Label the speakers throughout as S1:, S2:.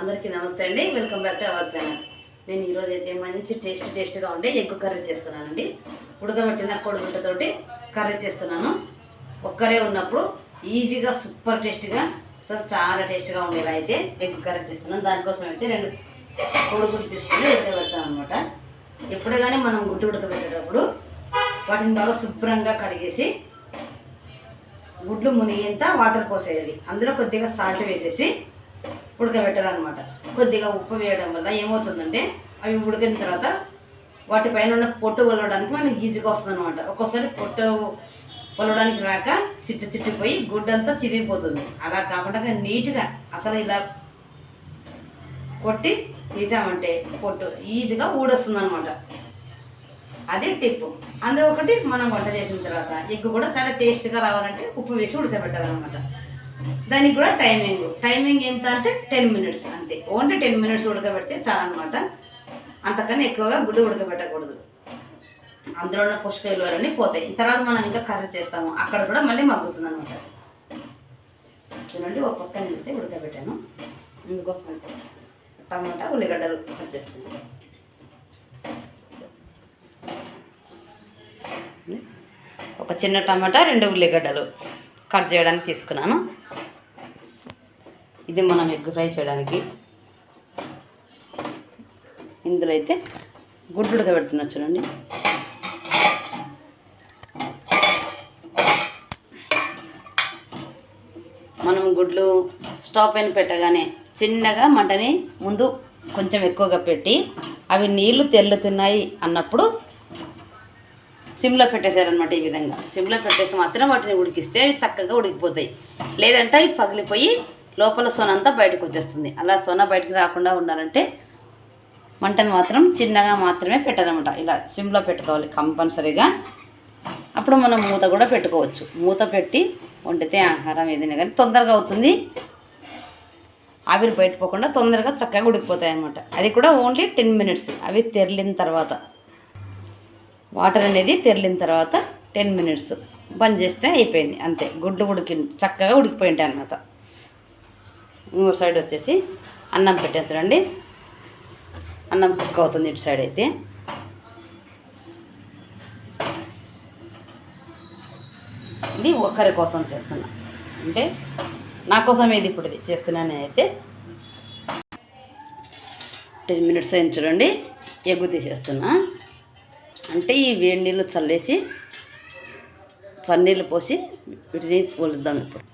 S1: అందరికీ నమస్తే అండి. Welcome back to our channel నేను ఈరోజు అయితే మంచి టేస్ట్ టేస్ట్గా ఉండే ఎగ్ కర్రీ చేస్తున్నానండి. ఉడకబెట్టిన కోడిగుడ్డతోటి కర్రీ చేస్తున్నాను. ఒక్కరే ఉన్నప్పుడు ఈజీగా సూపర్ టేస్ట్గా అసలు చాలా టేస్ట్గా ఉండేలా అయితే ఎగ్ కర్రీ చేస్తున్నాను. దానికోసం అయితే రెండు కోడిగుడ్డు తీసుకుని ఉడకబెడతాను అనమాట ఎప్పుడు కానీ మనం గుడ్డు ఉడకబెట్టేటప్పుడు వాటిని బాగా శుభ్రంగా కడిగేసి గుడ్లు మునిగేంత వాటర్ పోసేయాలి. అందులో కొద్దిగా సాల్ట్ వేసేసి ఉడకబెట్టాలన్నమాట. కొద్దిగా ఉప్పు వేయడం వల్ల ఏమవుతుందంటే అవి ఉడికిన తర్వాత వాటిపైన ఉన్న పొట్టు వలవడానికి మనకి ఈజీగా వస్తుంది అనమాట ఒక్కోసారి పొట్టు వలవడానికి రాక చిట్టు చిట్టిపోయి గుడ్డంతా చిరిగిపోతుంది. అలా కాకుండా నీట్గా అసలు ఇలా కొట్టి తీసామంటే పొట్టు ఈజీగా ఊడొస్తుంది అనమాట అది టిప్ అందు ఒకటి మనం వంట చేసిన తర్వాత ఎగ్ కూడా చాలా టేస్ట్గా రావాలంటే ఉప్పు వేసి ఉడకబెట్టాలన్నమాట. దానికి కూడా టైమింగ్. టైమింగ్ ఎంత అంటే టెన్ మినిట్స్ అంతే. ఓన్లీ టెన్ మినిట్స్ ఉడకబెడితే చాలా అనమాట అంతకన్నా ఎక్కువగా గుడ్డు ఉడకబెట్టకూడదు. అందులో ఉన్న పోషక విలువలన్నీ పోతాయి. తర్వాత మనం ఇంకా కర్రీ చేస్తాము. అక్కడ కూడా మళ్ళీ మగ్గుతుంది అనమాట చూడండి ఒక పక్కన అయితే ఉడకబెట్టాను. ఇందుకోసం అయితే టమాటా ఉల్లిగడ్డలు కట్ చేస్తాను ఒక చిన్న టమాటా రెండు ఉల్లిగడ్డలు. కట్ చేయడానికి తీసుకున్నాను. ఇది మనం ఎగ్ ఫ్రై చేయడానికి. ఇందులో అయితే గుడ్లుగా ఉడకబెడుతున్నా చూడండి. మనం గుడ్లు స్టవ్ పైన పెట్టగానే చిన్నగా మంటని ముందు కొంచెం ఎక్కువగా పెట్టి అవి నీళ్ళు తెల్లుతున్నాయి అన్నప్పుడు సిమ్లో పెట్టేశారనమాట ఈ విధంగా. సిమ్లో పెట్టేసి మాత్రం వాటిని ఉడికిస్తే చక్కగా ఉడికిపోతాయి. లేదంటే అవి పగిలిపోయి లోపల సొన అంతా బయటకు వచ్చేస్తుంది. అలా సొన బయటకు రాకుండా ఉండాలంటే మంటను మాత్రం చిన్నగా మాత్రమే పెట్టాలన్నమాట. ఇలా సిమ్లో పెట్టుకోవాలి కంపల్సరీగా. అప్పుడు మనం మూత కూడా పెట్టుకోవచ్చు. మూత పెట్టి వండితే ఆహారం ఏదైనా కానీ తొందరగా అవుతుంది. ఆవిరి బయటపోకుండా తొందరగా చక్కగా ఉడికిపోతాయి అన్నమాట అది కూడా ఓన్లీ టెన్ మినిట్స్. అవి తెరిలిన తర్వాత. వాటర్ అనేది తెరిలిన తర్వాత టెన్ మినిట్స్ బంద్ చేస్తే అయిపోయింది అంతే. గుడ్లు ఉడికి చక్కగా ఉడికిపోయి ఉంటాయి అనమాట ఇంకో సైడ్ వచ్చేసి అన్నం పెట్టాను చూడండి. అన్నం కుక్ అవుతుంది ఇటు సైడ్ అయితే. ఇది ఒకరి కోసం చేస్తున్నా. అంటే నా కోసం ఇది ఇప్పుడు ఇది చేస్తున్నాను అయితే టెన్ మినిట్స్ అయిన చూడండి. ఎగ్గు తీసేస్తున్నా. అంటే ఈ వేడి నీళ్ళు చల్లేసి చన్నీళ్ళు పోసి వీటిని వలుద్దాం ఇప్పుడు.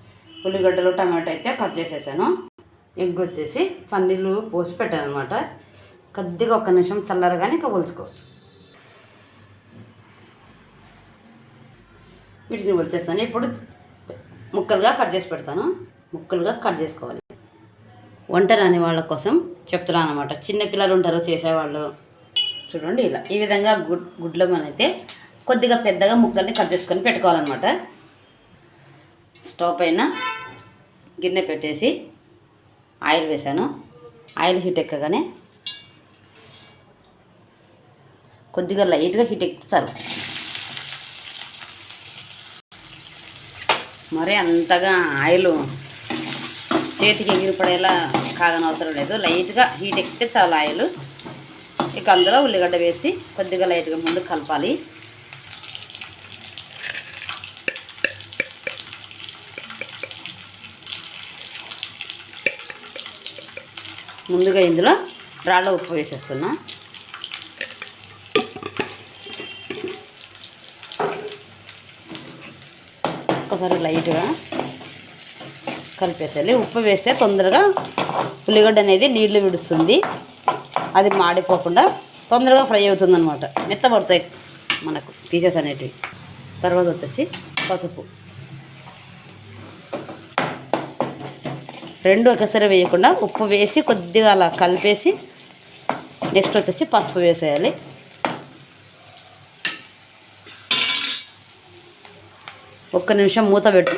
S1: ఉల్లిగడ్డలు టమాటో అయితే కట్ చేసేసాను. ఎగ్ వచ్చేసి చన్నీళ్ళు పోసి పెట్టాను అనమాట కొద్దిగా ఒక నిమిషం చల్లరగానే ఇంకా ఒలుచుకోవచ్చు. వీటిని ఒలిచేస్తాను. ఇప్పుడు ముక్కలుగా కట్ చేసి పెడతాను. ముక్కలుగా కట్ చేసుకోవాలి. వంట రాని వాళ్ళ కోసం చెప్తున్నాను అనమాట చిన్నపిల్లలు ఉంటారు చేసేవాళ్ళు. చూడండి ఇలా. ఈ విధంగా గుడ్ గుడ్లు మనైతే కొద్దిగా పెద్దగా ముక్కల్ని కట్ చేసుకొని పెట్టుకోవాలన్నమాట. స్టవ్ పైన గిన్నె పెట్టేసి ఆయిల్ వేసాను ఆయిల్ హీట్ ఎక్కగానే కొద్దిగా లైట్గా హీట్ ఎక్కుతారు మరి అంతగా ఆయిల్ చేతికి ఎగిరిపడేలా కాగనవసరం లేదు. లైట్గా హీట్ ఎక్కితే చాలా ఆయిల్. ఇక అందులో ఉల్లిగడ్డ వేసి కొద్దిగా లైట్గా ముందు కలపాలి. ముందుగా ఇందులో రాళ్ళ ఉప్పు వేసేస్తున్నా. ఒకసారి లైట్గా కలిపేసేయాలి. ఉప్పు వేస్తే తొందరగా ఉల్లిగడ్డ అనేది నీళ్ళు విడుస్తుంది. అది మాడిపోకుండా తొందరగా ఫ్రై అవుతుంది అనమాట మెత్తబడతాయి మనకు పీసెస్ అనేటివి. తర్వాత వచ్చేసి పసుపు. రెండు ఒకసారి వేయకుండా ఉప్పు వేసి కొద్దిగా అలా కలిపేసి నెక్స్ట్ వచ్చేసి పసుపు వేసేయాలి. ఒక్క నిమిషం మూత పెట్టి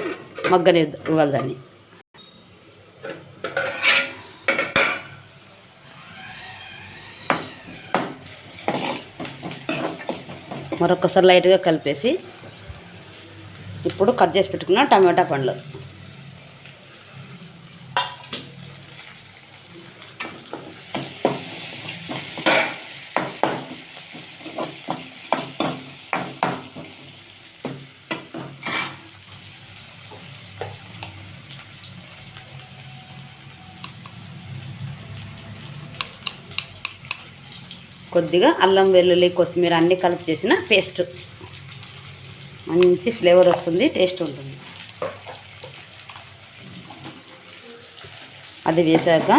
S1: మగ్గని ఇవ్వాలి దాన్ని. మరొకసారి లైట్గా కలిపేసి ఇప్పుడు కట్ చేసి పెట్టుకున్న టమాటా పండ్లు. కొద్దిగా అల్లం వెల్లుల్లి కొత్తిమీర అన్నీ కలిపి చేసిన పేస్ట్. మంచి ఫ్లేవర్ వస్తుంది టేస్ట్ ఉంటుంది. అది వేసాక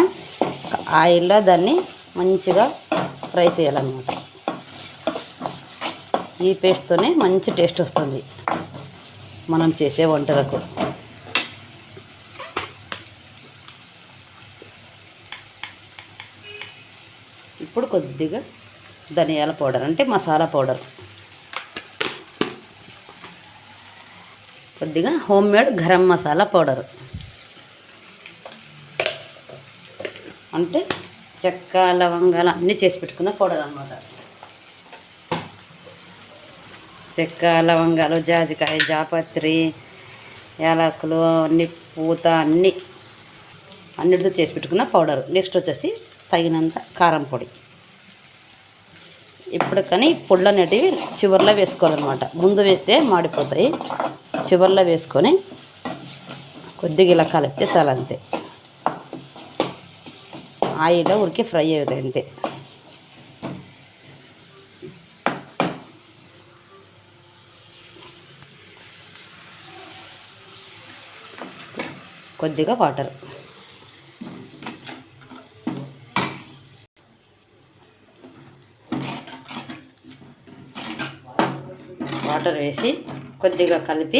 S1: ఆయిల్లో దాన్ని మంచిగా ఫ్రై చేయాలన్నమాట. ఈ పేస్ట్తోనే మంచి టేస్ట్ వస్తుంది మనం చేసే వంటలకు. ఇప్పుడు కొద్దిగా ధనియాల పౌడర్ అంటే మసాలా పౌడర్. కొద్దిగా home made garam masala powder. అంటే చెక్క లవంగాలు అన్నీ చేసి పెట్టుకున్న పౌడర్ అనమాట చెక్క లవంగాలు జాజికాయ జాపత్రి యాలకులు అన్ని పూత అన్నీ అన్నిటితో చేసి పెట్టుకున్న పౌడర్. నెక్స్ట్ వచ్చేసి తగినంత కారం పొడి. ఇప్పుడు కానీ పొళ్ళు అనేటివి చివర్లో వేసుకోవాలన్నమాట. ముందు వేస్తే మాడిపోతాయి. చివర్లో వేసుకొని కొద్దిగా ఇలా కలిపితే చాలా అంతే ఆయిల్లో ఉడికి ఫ్రై అవుతాయి అంతే. కొద్దిగా వాటర్. వాటర్ వేసి కొద్దిగా కలిపి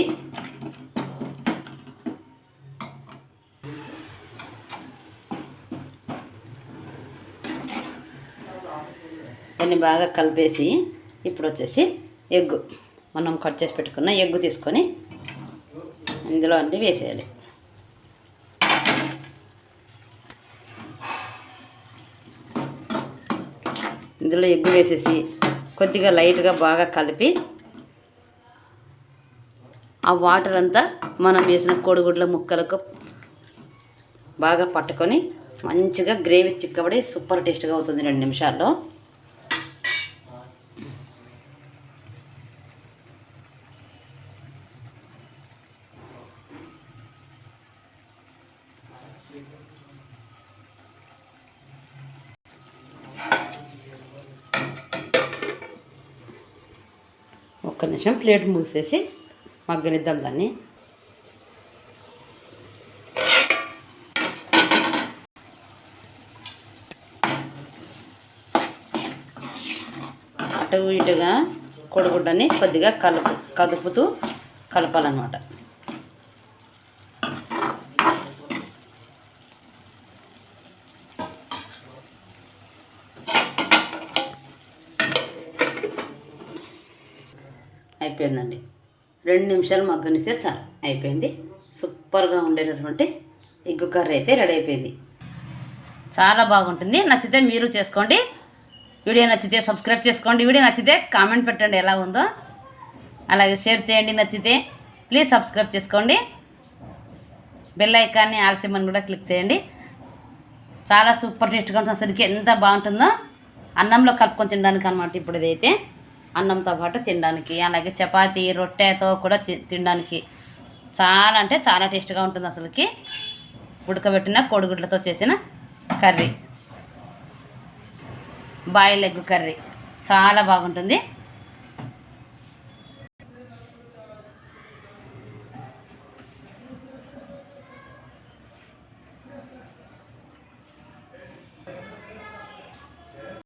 S1: దాన్ని బాగా కలిపేసి ఇప్పుడు వచ్చేసి ఎగ్గు. మనం కట్ చేసి పెట్టుకున్న ఎగ్గు తీసుకొని ఇందులో అన్నీ వేసేయాలి. ఇందులో ఎగ్గు వేసేసి కొద్దిగా లైట్గా బాగా కలిపి ఆ వాటర్ అంతా మనం వేసిన కోడిగుడ్ల ముక్కలకు బాగా పట్టుకొని మంచిగా గ్రేవీ చిక్కబడి సూపర్ టేస్ట్గా అవుతుంది రెండు నిమిషాల్లో. ఒక్క నిమిషం ప్లేట్ మూసేసి మగ్గనిద్దాం దాన్ని. అటు ఇటుగా కొడుగుడ్డని కొద్దిగా కలుపు కదుపుతూ కలపాలన్నమాట. అయిపోయిందండి. రెండు నిమిషాలు మగ్గనిస్తే చాలు. అయిపోయింది. సూపర్గా ఉండేటటువంటి ఎగ్గు కర్రీ అయితే రెడీ అయిపోయింది. చాలా బాగుంటుంది. నచ్చితే మీరు చేసుకోండి. వీడియో నచ్చితే సబ్స్క్రైబ్ చేసుకోండి. వీడియో నచ్చితే కామెంట్ పెట్టండి ఎలా ఉందో. అలాగే షేర్ చేయండి. నచ్చితే ప్లీజ్ సబ్స్క్రైబ్ చేసుకోండి. బెల్ ఐకాన్ని ఆలస్యమని కూడా క్లిక్ చేయండి. చాలా సూపర్ టేస్ట్గా ఉంటుంది. అసలుకి ఎంత బాగుంటుందో. అన్నంలో కలుపుకొని తినడానికి అనమాట ఇప్పుడు ఇదైతే. అన్నంతో పాటు తినడానికి అలాగే చపాతీ రొట్టెతో కూడా తినడానికి. చాలా అంటే చాలా టేస్ట్గా ఉంటుంది అసలుకి. ఉడకబెట్టిన కోడిగుడ్లతో చేసిన కర్రీ. Boil egg curry. చాలా బాగుంటుంది.